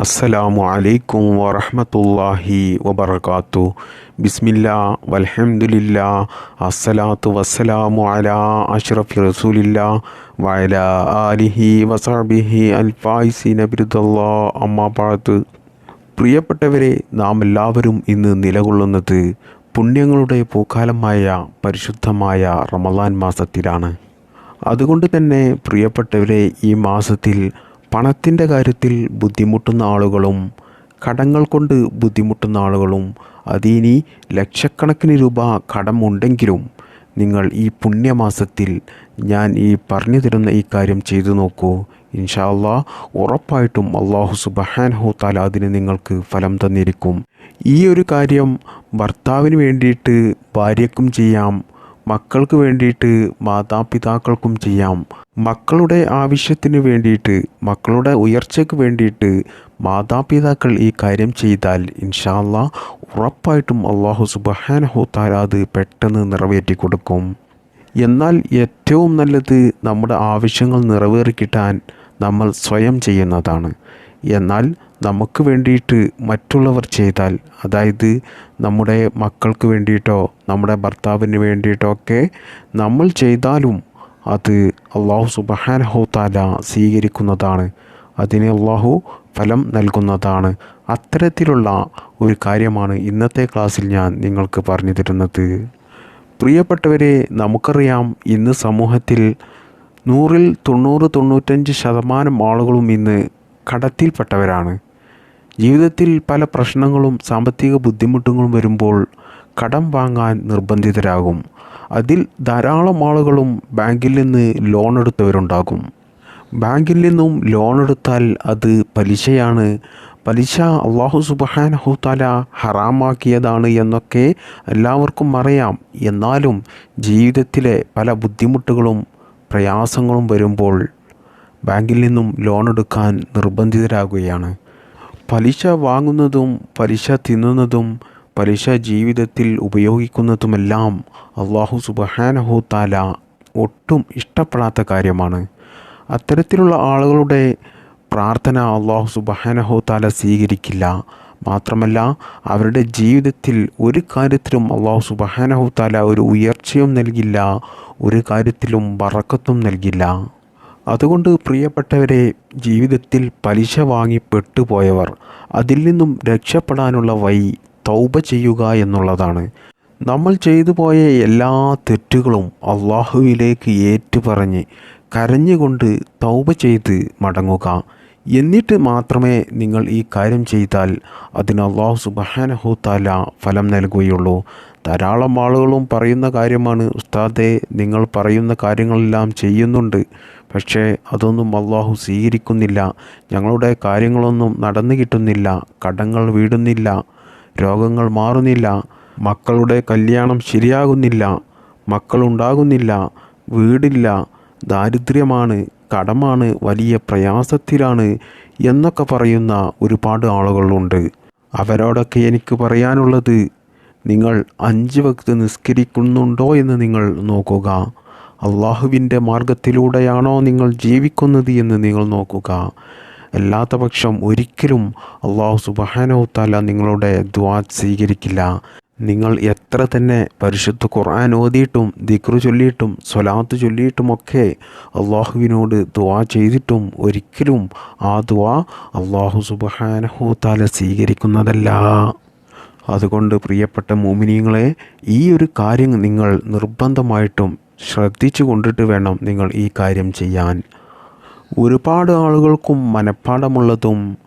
അസ്സലാമു അലൈക്കും വറഹ്മത്തുള്ളാഹി വബർക്കാത്തു ബിസ്മില്ല വലഹമുല്ല അസ്സലാത്തു വസ്സലാമു അലാ അഷ്റഫി റസൂലില്ലാ വയല ആലിഹി വസാബിഹി അൽഫായിസി ബിരുദല്ലാ. അമ്മാ ബഅദ്. പ്രിയപ്പെട്ടവരെ നാം എല്ലാവരും ഇന്ന് നിലകൊള്ളുന്നത് പുണ്യങ്ങളുടെ പൂക്കാലമായ പരിശുദ്ധമായ റമദാൻ മാസത്തിലാണ്. അതുകൊണ്ട് തന്നെ പ്രിയപ്പെട്ടവരെ ഈ മാസത്തിൽ പണത്തിന്റെ കാര്യത്തിൽ ബുദ്ധിമുട്ടുന്ന ആളുകളും കടങ്ങൾ കൊണ്ട് ബുദ്ധിമുട്ടുന്ന ആളുകളും അതിനി ലക്ഷക്കണക്കിന് രൂപ കടമുണ്ടെങ്കിലും നിങ്ങൾ ഈ പുണ്യമാസത്തിൽ ഞാൻ ഈ പറഞ്ഞു തരുന്ന ഈ കാര്യം ചെയ്തു നോക്കൂ. ഇൻഷാ അല്ലാ ഉറപ്പായിട്ടും അള്ളാഹു സുബഹാൻഹു താല അതിന് നിങ്ങൾക്ക് ഫലം തന്നിരിക്കും. ഈ ഒരു കാര്യം ഭർത്താവിന് വേണ്ടിയിട്ട് ഭാര്യക്കും ചെയ്യാം മക്കൾക്ക് വേണ്ടിയിട്ട് മാതാപിതാക്കൾക്കും ചെയ്യാം. മക്കളുടെ ആവശ്യത്തിന് വേണ്ടിയിട്ട് മക്കളുടെ ഉയർച്ചയ്ക്ക് വേണ്ടിയിട്ട് മാതാപിതാക്കൾ ഈ കാര്യം ചെയ്താൽ ഇൻഷാല്ല ഉറപ്പായിട്ടും അള്ളാഹു സുബഹാനഹു താല അത് പെട്ടെന്ന് നിറവേറ്റി കൊടുക്കും എന്നാൽ ഏറ്റവും നല്ലത് നമ്മുടെ ആവശ്യങ്ങൾ നിറവേറിക്കിട്ടാൻ നമ്മൾ സ്വയം ചെയ്യുന്നതാണ്. എന്നാൽ നമുക്ക് വേണ്ടിയിട്ട് മറ്റുള്ളവർ ചെയ്താൽ അതായത് നമ്മുടെ മക്കൾക്ക് വേണ്ടിയിട്ടോ നമ്മുടെ ഭർത്താവിന് വേണ്ടിയിട്ടോ ഒക്കെ നമ്മൾ ചെയ്താലും അത് അള്ളാഹു സുബഹാനഹു താല സ്വീകരിക്കുന്നതാണ്. അതിന് അള്ളാഹു ഫലം നൽകുന്നതാണ്. അത്തരത്തിലുള്ള ഒരു കാര്യമാണ് ഇന്നത്തെ ക്ലാസ്സിൽ ഞാൻ നിങ്ങൾക്ക് പറഞ്ഞു തരുന്നത്. പ്രിയപ്പെട്ടവരെ നമുക്കറിയാം ഇന്ന് സമൂഹത്തിൽ നൂറിൽ തൊണ്ണൂറ് തൊണ്ണൂറ്റഞ്ച് ശതമാനം ആളുകളും ഇന്ന് കടത്തിൽപ്പെട്ടവരാണ്. ജീവിതത്തിൽ പല പ്രശ്നങ്ങളും സാമ്പത്തിക ബുദ്ധിമുട്ടുകളും വരുമ്പോൾ കടം വാങ്ങാൻ നിർബന്ധിതരാകും. അതിൽ ധാരാളം ആളുകളും ബാങ്കിൽ നിന്ന് ലോൺ എടുത്തവരുണ്ടാകും. ബാങ്കിൽ നിന്നും ലോൺ എടുത്താൽ അത് പലിശയാണ്. പലിശ അള്ളാഹു സുബഹാനഹു ഹുത്താല ഹറാമാക്കിയതാണ് എന്നൊക്കെ എല്ലാവർക്കും അറിയാം. എന്നാലും ജീവിതത്തിലെ പല ബുദ്ധിമുട്ടുകളും പ്രയാസങ്ങളും വരുമ്പോൾ ബാങ്കിൽ നിന്നും ലോൺ എടുക്കാൻ നിർബന്ധിതരാകുകയാണ്. പലിശ വാങ്ങുന്നതും പലിശ തിന്നുന്നതും പലിശ ജീവിതത്തിൽ ഉപയോഗിക്കുന്നതുമെല്ലാം അള്ളാഹു സുബഹാനഹു താല ഒട്ടും ഇഷ്ടപ്പെടാത്ത കാര്യമാണ്. അത്തരത്തിലുള്ള ആളുകളുടെ പ്രാർത്ഥന അള്ളാഹു സുബഹാനഹു താല സ്വീകരിക്കില്ല. മാത്രമല്ല അവരുടെ ജീവിതത്തിൽ ഒരു കാര്യത്തിലും അള്ളാഹു സുബഹാനഹു താല ഒരു ഉയർച്ചയും നൽകില്ല ഒരു കാര്യത്തിലും വറക്കത്തും നൽകില്ല. അതുകൊണ്ട് പ്രിയപ്പെട്ടവരെ ജീവിതത്തിൽ പലിശ വാങ്ങി പെട്ടുപോയവർ അതിൽ നിന്നും രക്ഷപ്പെടാനുള്ള വഴി തൗബ ചെയ്യുക എന്നുള്ളതാണ്. നമ്മൾ ചെയ്തു പോയ എല്ലാ തെറ്റുകളും അള്ളാഹുവിലേക്ക് ഏറ്റുപറഞ്ഞ് കരഞ്ഞുകൊണ്ട് തൗബ ചെയ്ത് മടങ്ങുക. എന്നിട്ട് മാത്രമേ നിങ്ങൾ ഈ കാര്യം ചെയ്താൽ അതിന് അള്ളാഹു സുബഹാനഹു താല ഫലം നൽകുകയുള്ളൂ. ധാരാളം ആളുകളും പറയുന്ന കാര്യമാണ് ഉസ്താദെ നിങ്ങൾ പറയുന്ന കാര്യങ്ങളെല്ലാം ചെയ്യുന്നുണ്ട്. പക്ഷേ അതൊന്നും അള്ളാഹു സ്വീകരിക്കുന്നില്ല. ഞങ്ങളുടെ കാര്യങ്ങളൊന്നും നടന്നു കിട്ടുന്നില്ല. കടങ്ങൾ വീടുന്നില്ല. രോഗങ്ങൾ മാറുന്നില്ല. മക്കളുടെ കല്യാണം ശരിയാകുന്നില്ല. മക്കളുണ്ടാകുന്നില്ല വീടില്ല. ദാരിദ്ര്യമാണ്. കടമാണ് വലിയ പ്രയാസത്തിലാണ് എന്നൊക്കെ പറയുന്ന ഒരുപാട് ആളുകളുണ്ട്. അവരോടൊക്കെ എനിക്ക് പറയാനുള്ളത് നിങ്ങൾ അഞ്ച് വക്ത് നിസ്കരിക്കുന്നുണ്ടോ എന്ന് നിങ്ങൾ നോക്കുക. അള്ളാഹുവിന്റെ മാർഗത്തിലൂടെയാണോ നിങ്ങൾ ജീവിക്കുന്നത് എന്ന് നിങ്ങൾ നോക്കുക. അല്ലാത്ത പക്ഷം ഒരിക്കലും അള്ളാഹു സുബാനോത്താല നിങ്ങളുടെ ദ്വാ സ്വീകരിക്കില്ല. നിങ്ങൾ എത്ര തന്നെ പരിശുദ്ധ ഖുർആൻ ഓതിയിട്ടും ദിക്റു ചൊല്ലിയിട്ടും സ്വലാത്ത് ചൊല്ലിയിട്ടുമൊക്കെ അള്ളാഹുവിനോട് ദുവാ ചെയ്തിട്ടും ഒരിക്കലും ആ ദുവാ അള്ളാഹു സുബാനഹുത്താല സ്വീകരിക്കുന്നതല്ല. അതുകൊണ്ട് പ്രിയപ്പെട്ട മോമിനിയങ്ങളെ ഈ ഒരു കാര്യം നിങ്ങൾ നിർബന്ധമായിട്ടും ശ്രദ്ധിച്ചു കൊണ്ടിട്ട് വേണം നിങ്ങൾ ഈ കാര്യം ചെയ്യാൻ. ഒരുപാട് ആളുകൾക്കും മനഃപ്പാടമുള്ളതും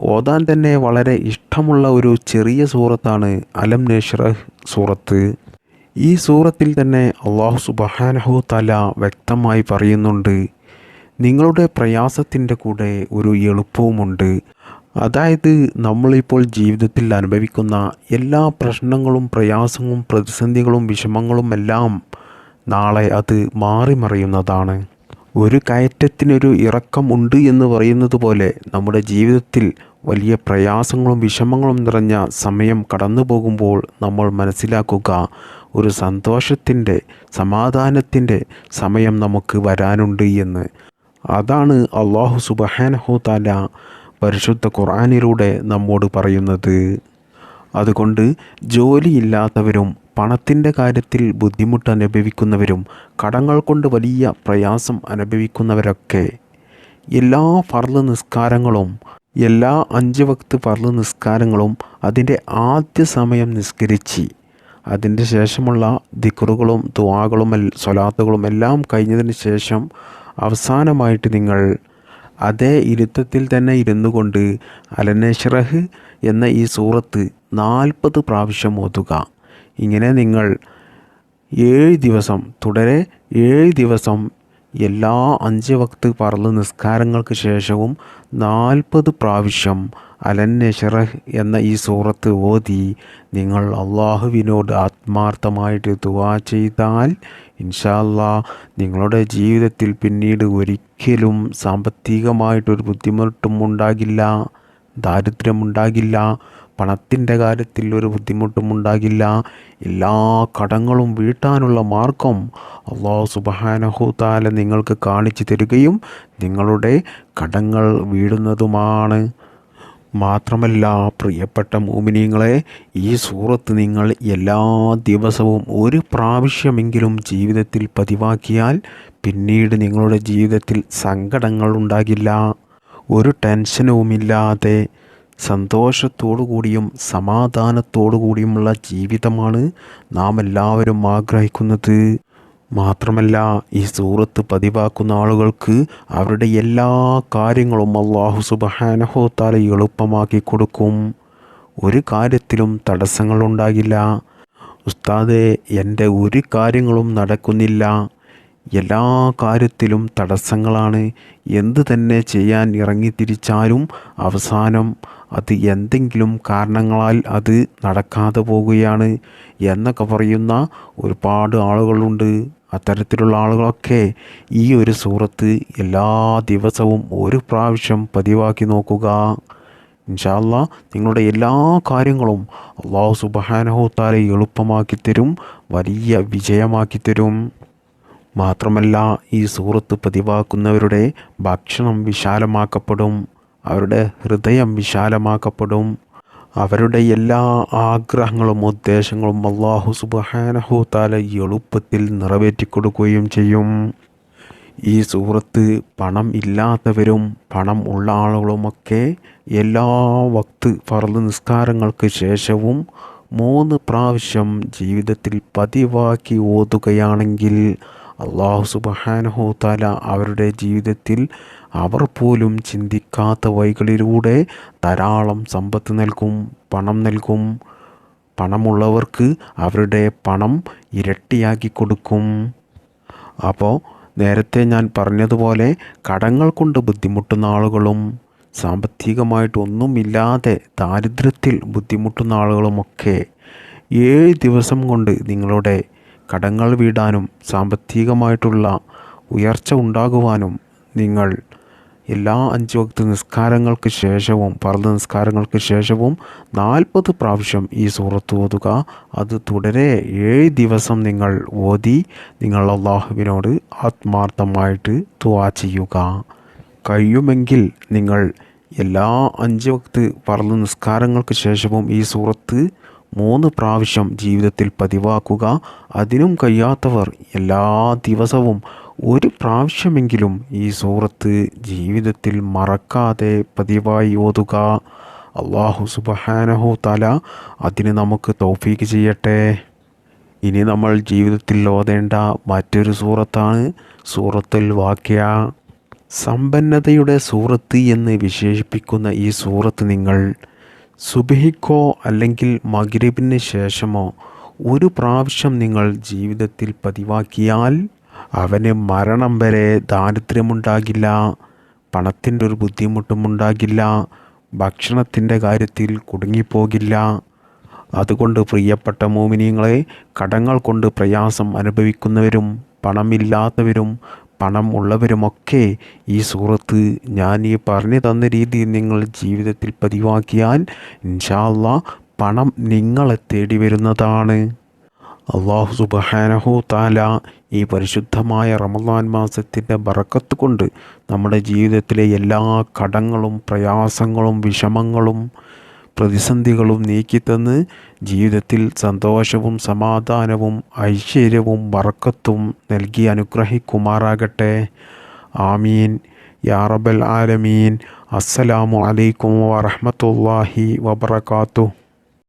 ഓതാൻ തന്നെ വളരെ ഇഷ്ടമുള്ള ഒരു ചെറിയ സൂറത്താണ് അലം നഷ്റഹ് സൂറത്ത്. ഈ സൂറത്തിൽ തന്നെ അള്ളാഹു സുബഹാനഹു തല വ്യക്തമായി പറയുന്നുണ്ട് നിങ്ങളുടെ പ്രയാസത്തിന്റെ കൂടെ ഒരു എളുപ്പവുമുണ്ട്. അതായത് നമ്മളിപ്പോൾ ജീവിതത്തിൽ അനുഭവിക്കുന്ന എല്ലാ പ്രശ്നങ്ങളും പ്രയാസങ്ങളും പ്രതിസന്ധികളും വിഷമങ്ങളും എല്ലാം നാളെ അത് മാറി മറിയുന്നതാണ്. ഒരു കയറ്റത്തിനൊരു ഇറക്കം ഉണ്ട് എന്ന് പറയുന്നത് പോലെ നമ്മുടെ ജീവിതത്തിൽ വലിയ പ്രയാസങ്ങളും വിഷമങ്ങളും നിറഞ്ഞ സമയം കടന്നു പോകുമ്പോൾ നമ്മൾ മനസ്സിലാക്കുക ഒരു സന്തോഷത്തിന്റെ സമാധാനത്തിന്റെ സമയം നമുക്ക് വരാനുണ്ട് എന്ന്. അതാണ് അള്ളാഹു സുബഹാനഹു താല പരിശുദ്ധ ഖുർആനിലൂടെ നമ്മോട് പറയുന്നത്. അതുകൊണ്ട് ജോലിയില്ലാത്തവരും പണത്തിന്റെ കാര്യത്തിൽ ബുദ്ധിമുട്ട് അനുഭവിക്കുന്നവരും കടങ്ങൾ കൊണ്ട് വലിയ പ്രയാസം അനുഭവിക്കുന്നവരൊക്കെ. എല്ലാ ഫർൾ നിസ്കാരങ്ങളും എല്ലാ അഞ്ച് വക്ത് ഫർൾ നിസ്കാരങ്ങളും അതിന്റെ ആദ്യ സമയം നിസ്കരിച്ച് അതിന്റെ ശേഷമുള്ള ദിക്റുകളും ദുവാകളും സ്വലാത്തുകളും എല്ലാം കഴിഞ്ഞതിന് ശേഷം അവസാനമായിട്ട് നിങ്ങൾ അതേ ഇരുത്തത്തിൽ തന്നെ ഇരുന്നു കൊണ്ട് അലനഷ്റഹ് എന്ന ഈ സൂറത്ത് നാൽപ്പത് പ്രാവശ്യം ഓതുക. ഇങ്ങനെ നിങ്ങൾ ഏഴ് ദിവസം തുടരെ ഏഴ് ദിവസം എല്ലാ അഞ്ച് വക്ത് പറന്ന് നിസ്കാരങ്ങൾക്ക് ശേഷവും നാൽപ്പത് പ്രാവശ്യം അലന്നഷറഹ് എന്ന ഈ സൂറത്ത് ഓതി നിങ്ങൾ അള്ളാഹുവിനോട് ആത്മാർത്ഥമായിട്ട് ദുവാ ചെയ്താൽ ഇൻഷാല്ലാ നിങ്ങളുടെ ജീവിതത്തിൽ പിന്നീട് ഒരിക്കലും സാമ്പത്തികമായിട്ടൊരു ബുദ്ധിമുട്ടും ഉണ്ടാകില്ല ദാരിദ്ര്യമുണ്ടാകില്ല പണത്തിന്റെ കാര്യത്തിൽ ഒരു ബുദ്ധിമുട്ടും ഉണ്ടാകില്ല എല്ലാ കടങ്ങളും വീട്ടാനുള്ള മാർഗം അള്ളാഹു സുബാനഹുതാല നിങ്ങൾക്ക് കാണിച്ചു തരികയും നിങ്ങളുടെ കടങ്ങൾ വീടുന്നതുമാണ്. മാത്രമല്ല പ്രിയപ്പെട്ട മോമിനിയങ്ങളെ ഈ സൂറത്ത് നിങ്ങൾ എല്ലാ ദിവസവും ഒരു പ്രാവശ്യമെങ്കിലും ജീവിതത്തിൽ പതിവാക്കിയാൽ പിന്നീട് നിങ്ങളുടെ ജീവിതത്തിൽ സങ്കടങ്ങൾ ഉണ്ടാകില്ല. ഒരു ടെൻഷനുമില്ലാതെ സന്തോഷത്തോടു കൂടിയും സമാധാനത്തോടു കൂടിയുമുള്ള ജീവിതമാണ് നാം എല്ലാവരും ആഗ്രഹിക്കുന്നത്. മാത്രമല്ല ഈ സൂറത്ത് പതിവാക്കുന്ന ആളുകൾക്ക് അവരുടെ എല്ലാ കാര്യങ്ങളും അള്ളാഹു സുബഹാനഹോ താല എളുപ്പമാക്കി കൊടുക്കും. ഒരു കാര്യത്തിലും തടസ്സങ്ങളുണ്ടാകില്ല ഉസ്താദെ എന്റെ ഒരു കാര്യങ്ങളും നടക്കുന്നില്ല. എല്ലാ കാര്യത്തിലും തടസ്സങ്ങളാണ്. എന്ത് തന്നെ ചെയ്യാൻ ഇറങ്ങിത്തിരിച്ചാലും അവസാനം അത് എന്തെങ്കിലും കാരണങ്ങളാൽ അത് നടക്കാതെ പോവുകയാണ് എന്നൊക്കെ പറയുന്ന ഒരുപാട് ആളുകളുണ്ട്. അത്തരത്തിലുള്ള ആളുകളൊക്കെ ഈ ഒരു സൂറത്ത് എല്ലാ ദിവസവും ഒരു പ്രാവശ്യം പതിവാക്കി നോക്കുക. ഇൻഷാല്ല നിങ്ങളുടെ എല്ലാ കാര്യങ്ങളും അള്ളാഹു സുബഹാനഹുത്താലെ എളുപ്പമാക്കി തരും വലിയ വിജയമാക്കി തരും. മാത്രമല്ല ഈ സൂറത്ത് പതിവാക്കുന്നവരുടെ ഭക്ഷണം വിശാലമാക്കപ്പെടും. അവരുടെ ഹൃദയം വിശാലമാക്കപ്പെടും. അവരുടെ എല്ലാ ആഗ്രഹങ്ങളും ഉദ്ദേശങ്ങളും അള്ളാഹു സുബഹാനഹു താല എളുപ്പത്തിൽ നിറവേറ്റിക്കൊടുക്കുകയും ചെയ്യും. ഈ സൂറത്ത് പണം ഇല്ലാത്തവരും പണം ഉള്ള ആളുകളുമൊക്കെ എല്ലാ വക്ത് ഫർദ് നിസ്കാരങ്ങൾക്ക് ശേഷവും മൂന്ന് പ്രാവശ്യം ജീവിതത്തിൽ പതിവാക്കി ഓതുകയാണെങ്കിൽ അള്ളാഹു സുബഹാനഹു താല അവരുടെ ജീവിതത്തിൽ അവർ പോലും ചിന്തിക്കാത്ത വഴികളിലൂടെ ധാരാളം സമ്പത്ത് നൽകും പണം നൽകും. പണമുള്ളവർക്ക് അവരുടെ പണം ഇരട്ടിയാക്കി കൊടുക്കും. അപ്പോൾ നേരത്തെ ഞാൻ പറഞ്ഞതുപോലെ കടങ്ങൾ കൊണ്ട് ബുദ്ധിമുട്ടുന്ന ആളുകളും സാമ്പത്തികമായിട്ടൊന്നുമില്ലാതെ ദാരിദ്ര്യത്തിൽ ബുദ്ധിമുട്ടുന്ന ആളുകളുമൊക്കെ ഏഴ് ദിവസം കൊണ്ട് നിങ്ങളുടെ കടങ്ങൾ വീടാനും സാമ്പത്തികമായിട്ടുള്ള ഉയർച്ച ഉണ്ടാകുവാനും നിങ്ങൾ എല്ലാ അഞ്ച് വക്ത നിസ്കാരങ്ങൾക്ക് ശേഷവും പർദ്ദ നിസ്കാരങ്ങൾക്ക് ശേഷവും നാൽപ്പത് പ്രാവശ്യം ഈ സൂറത്ത് ഓതുക. അത് തുടരെ ഏഴ് ദിവസം നിങ്ങൾ ഓതി നിങ്ങൾ അള്ളാഹുവിനോട് ആത്മാർത്ഥമായിട്ട് തുവാ ചെയ്യുക. കഴിയുമെങ്കിൽ നിങ്ങൾ എല്ലാ അഞ്ച് വക്ത് പർദ്ദ നിസ്കാരങ്ങൾക്ക് ശേഷവും ഈ സൂറത്ത് മൂന്ന് പ്രാവശ്യം ജീവിതത്തിൽ പതിവാക്കുക. അതിനും കഴിയാത്തവർ എല്ലാ ദിവസവും ഒരു പ്രാവശ്യമെങ്കിലും ഈ സൂറത്ത് ജീവിതത്തിൽ മറക്കാതെ പതിവായി ഓതുക. അള്ളാഹു സുബഹാനഹു തല അതിന് നമുക്ക് തൗഫീക്ക് ചെയ്യട്ടെ. ഇനി നമ്മൾ ജീവിതത്തിൽ ഓതേണ്ട മറ്റൊരു സൂറത്താണ് സൂറത്തുൽ വാക്യ. സമ്പന്നതയുടെ സൂറത്ത് എന്ന് വിശേഷിപ്പിക്കുന്ന ഈ സൂറത്ത് നിങ്ങൾ സുബഹിക്കോ അല്ലെങ്കിൽ മഗ്രിബിന് ശേഷമോ ഒരു പ്രാവശ്യം നിങ്ങൾ ജീവിതത്തിൽ പതിവാക്കിയാൽ അവന് മരണം വരെ ദാരിദ്ര്യമുണ്ടാകില്ല പണത്തിന്റെ ഒരു ബുദ്ധിമുട്ടും ഉണ്ടാകില്ല ഭക്ഷണത്തിന്റെ കാര്യത്തിൽ കുടുങ്ങിപ്പോകില്ല. അതുകൊണ്ട് പ്രിയപ്പെട്ട മോമിനിയങ്ങളെ കടങ്ങൾ കൊണ്ട് പ്രയാസം അനുഭവിക്കുന്നവരും പണമില്ലാത്തവരും പണം ഉള്ളവരുമൊക്കെ ഈ സുഹൃത്ത് ഞാൻ ഈ പറഞ്ഞു തന്ന രീതിയിൽ നിങ്ങൾ ജീവിതത്തിൽ പതിവാക്കിയാൽ ഇൻഷാല്ല പണം നിങ്ങളെ തേടി വരുന്നതാണ് അള്ളാഹു സുബഹാനഹു താല ഈ പരിശുദ്ധമായ റമദാൻ മാസത്തിന്റെ ബറക്കത്ത് കൊണ്ട് നമ്മുടെ ജീവിതത്തിലെ എല്ലാ കടങ്ങളും പ്രയാസങ്ങളും വിഷമങ്ങളും പ്രതിസന്ധികളും നീക്കിത്തന്ന് ജീവിതത്തിൽ സന്തോഷവും സമാധാനവും ഐശ്വര്യവും ബറക്കത്തും നൽകി അനുഗ്രഹിക്കുമാറാകട്ടെ. ആമീൻ. യാറബൽ ആലമീൻ. അസ്സലാമു അലൈക്കും വറഹ്മത്തുള്ളാഹി വബറകാതുഹു.